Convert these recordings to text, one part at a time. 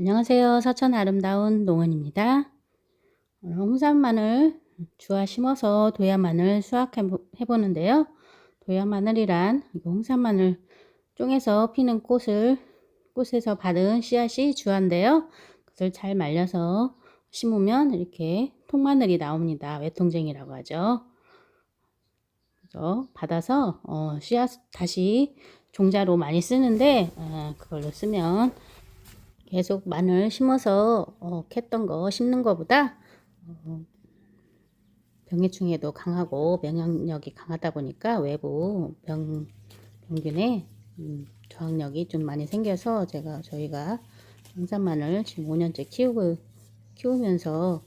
안녕하세요. 서천 아름다운 농원입니다. 오늘 홍산 마늘 주화 심어서 도야 마늘 수확해 보는데요. 도야 마늘이란 홍산 마늘 쫑에서 피는 꽃을 꽃에서 받은 씨앗이 주화인데요. 그것을 잘 말려서 심으면 이렇게 통마늘이 나옵니다. 외통쟁이라고 하죠. 그래서 받아서 어, 씨앗 다시 종자로 많이 쓰는데 어, 그걸로 쓰면 계속 마늘 심어서 어, 캤던 거 심는 거보다 어, 병해충에도 강하고 면역력이 강하다 보니까 외부 병, 병균에 음, 저항력이 좀 많이 생겨서 제가 저희가 홍산마늘 지금 5년째 키우고 키우면서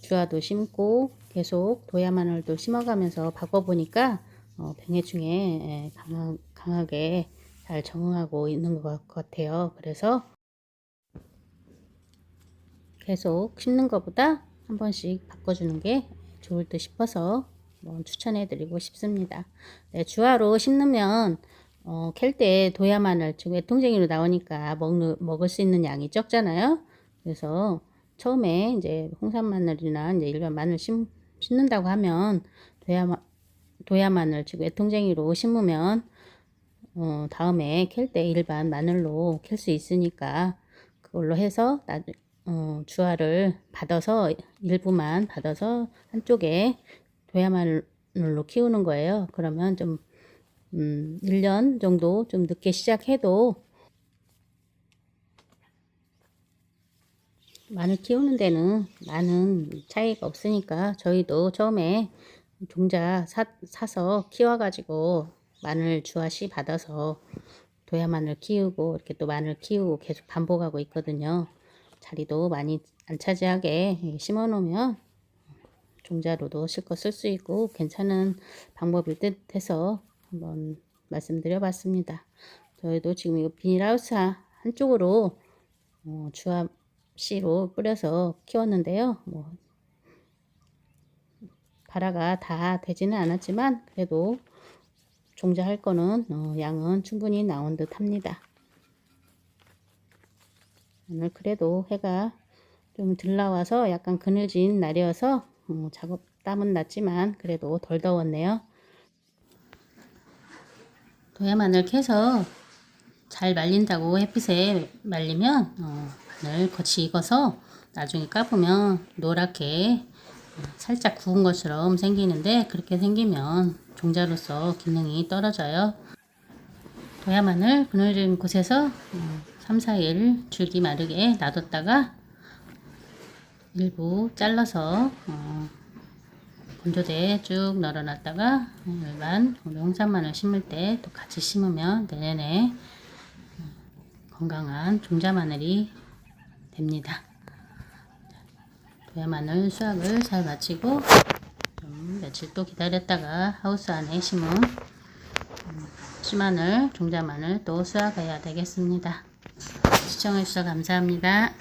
주화도 심고 계속 도야마늘도 심어가면서 바꿔보니까 어, 병해충에 강하, 강하게 잘 적응하고 있는 것 같아요. 그래서 계속 심는 것보다 한 번씩 바꿔주는 게 좋을 듯 싶어서 추천해 드리고 싶습니다. 네, 주화로 심으면 어, 캘때 도야마늘 즉 외통쟁이로 나오니까 먹, 먹을 수 있는 양이 적잖아요. 그래서 처음에 이제 홍산 마늘이나 이제 일반 마늘 심, 심는다고 하면 도야 도야 마늘 즉 외통쟁이로 심으면 어, 다음에 캘 때 일반 마늘로 캘 수 있으니까 그걸로 해서 나중 어, 주화를 받아서 일부만 받아서 한쪽에 도야마늘로 키우는 거예요. 그러면 좀 음, 1년 정도 좀 늦게 시작해도 마늘 키우는 데는 많은 차이가 없으니까 저희도 처음에 종자 사, 사서 키워가지고 마늘 주화씨 받아서 도야 마늘 키우고 이렇게 또 마늘 키우고 계속 반복하고 있거든요. 자리도 많이 안 차지하게 심어 놓으면 종자로도 실컷 쓸 수 있고 괜찮은 방법일 듯 해서 한번 말씀드려 봤습니다. 저희도 지금 이 비닐하우스 한쪽으로 어, 주합 씨로 뿌려서 키웠는데요. 뭐 발화가 다 되지는 않았지만 그래도 종자할 거는 어, 양은 충분히 나온 듯 합니다. 오늘 그래도 해가 좀 들나와서 약간 그늘진 날이어서 어, 작업 땀은 났지만 그래도 덜 더웠네요. 도야 마늘 캐서 잘 말린다고 햇빛에 말리면 어, 마늘 겉이 익어서 나중에 까보면 노랗게 살짝 구운 것처럼 생기는데 그렇게 생기면 종자로서 기능이 떨어져요. 도야 마늘 그늘진 곳에서 어, 3, 4일 줄기 마르게 놔뒀다가 일부 잘라서 어, 건조대에 쭉 널어놨다가 일반 홍산마늘 심을 때 또 같이 심으면 내년에 건강한 종자마늘이 됩니다. 도야마늘 수확을 잘 마치고 좀 며칠 또 기다렸다가 하우스 안에 심은 씨마늘, 종자마늘 또 수확해야 되겠습니다. 시청해주셔서 감사합니다.